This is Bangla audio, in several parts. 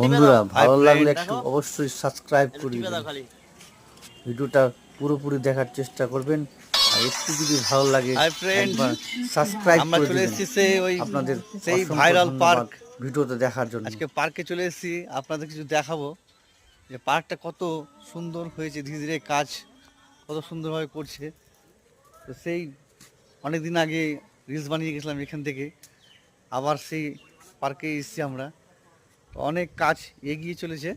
বন্ধুরা ভালো লাগলে একটু অবশ্যই সাবস্ক্রাইব করে ভিডিওটা পুরোপুরি দেখার চেষ্টা করবেন। আর একটু যদি ভালো লাগে একবার সাবস্ক্রাইব আমরা করে চলে দিবেন। এসেছি সেই ওই আপনাদের সেই ভাইরাল পার্ক ভিডিওতে দেখার জন্য। আজকে পার্কে চলে এসেছি। আপনাদের কিছু দেখাবো। যে পার্কটা কত সুন্দর হয়েছে। ধীরে ধীরে কাজ কত সুন্দরভাবে করছে। তো সেই অনেক দিন আগে রিলস বানিয়ে গেছিলাম এখান থেকে। আবার সেই পার্কে এসেছি আমরা। অনেক কাজ এগিয়ে চলেছে।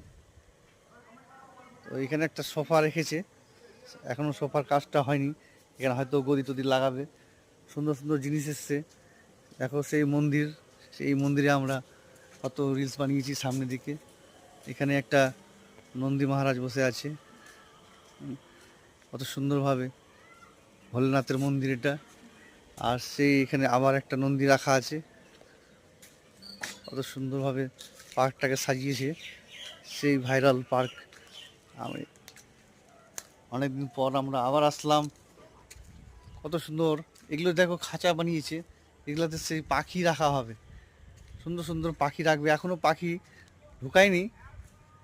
তো এখানে একটা সোফা রেখেছে। এখনও সোফার কাজটা হয়নি। এখানে হয়তো গদি টদি লাগাবে। সুন্দর সুন্দর জিনিস এসছে। দেখো সেই মন্দির, সেই মন্দিরে আমরা কত রিলস বানিয়েছি সামনের দিকে। এখানে একটা নন্দী মহারাজ বসে আছে। কত সুন্দরভাবে ভোলেনাথের মন্দির এটা। আর সেই এখানে আবার একটা নন্দী রাখা আছে। কত সুন্দরভাবে পার্কটাকে সাজিয়েছে, সেই ভাইরাল পার্ক আমি অনেকদিন পর আমরা আবার আসলাম। কত সুন্দর। এগুলো দেখো খাঁচা বানিয়েছে, এগুলোতে সেই পাখি রাখা হবে। সুন্দর সুন্দর পাখি রাখবে। এখনও পাখি ঢুকায়নি।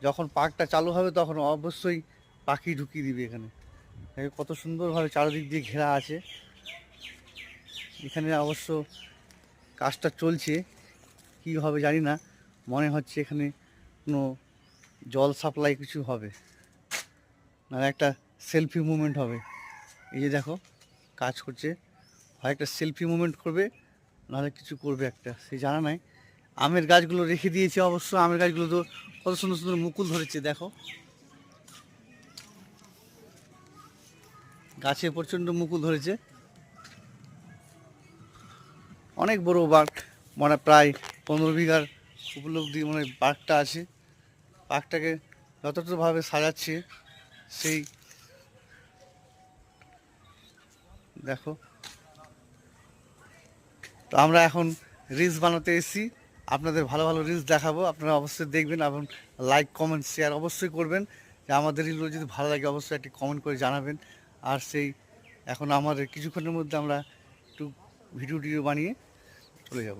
যখন পার্কটা চালু হবে তখন অবশ্যই পাখি ঢুকিয়ে দিবে এখানে। কত সুন্দরভাবে চারিদিক দিয়ে ঘেরা আছে। এখানে অবশ্য কাজটা চলছে। কী হবে জানি না। মনে হচ্ছে এখানে কোনো জল সাপ্লাই কিছু হবে। মানে একটা সেলফি মুভমেন্ট হবে। এই যে দেখো, কাজ করছে। হয় একটা সেলফি মুভমেন্ট করবে, নাহলে কিছু করবে একটা। সে জানা নাই। আমের গাছগুলো রেখে দিয়েছে অবশ্য। আমের গাছগুলো তো কত সুন্দর সুন্দর মুকুল ধরেছে, দেখো। গাছে প্রচণ্ড মুকুল ধরেছে। অনেক বড় বাঘ মানে প্রায় পনেরো বিঘার উপলব্ধি মানে বাঘটা আছে। বাঘটাকে যতটাভাবে সাজাচ্ছে সেই দেখো। তো আমরা এখন রিলস বানাতে এসেছি। আপনাদের ভালো ভালো রিলস দেখাবো। আপনারা অবশ্যই দেখবেন এবং লাইক কমেন্ট শেয়ার অবশ্যই করবেন। যে আমাদের রিলগুলো যদি ভালো লাগে অবশ্যই একটি কমেন্ট করে জানাবেন। আর সেই এখন আমাদের কিছুক্ষণের মধ্যে আমরা একটু ভিডিও টিডিও বানিয়ে চলে যাব।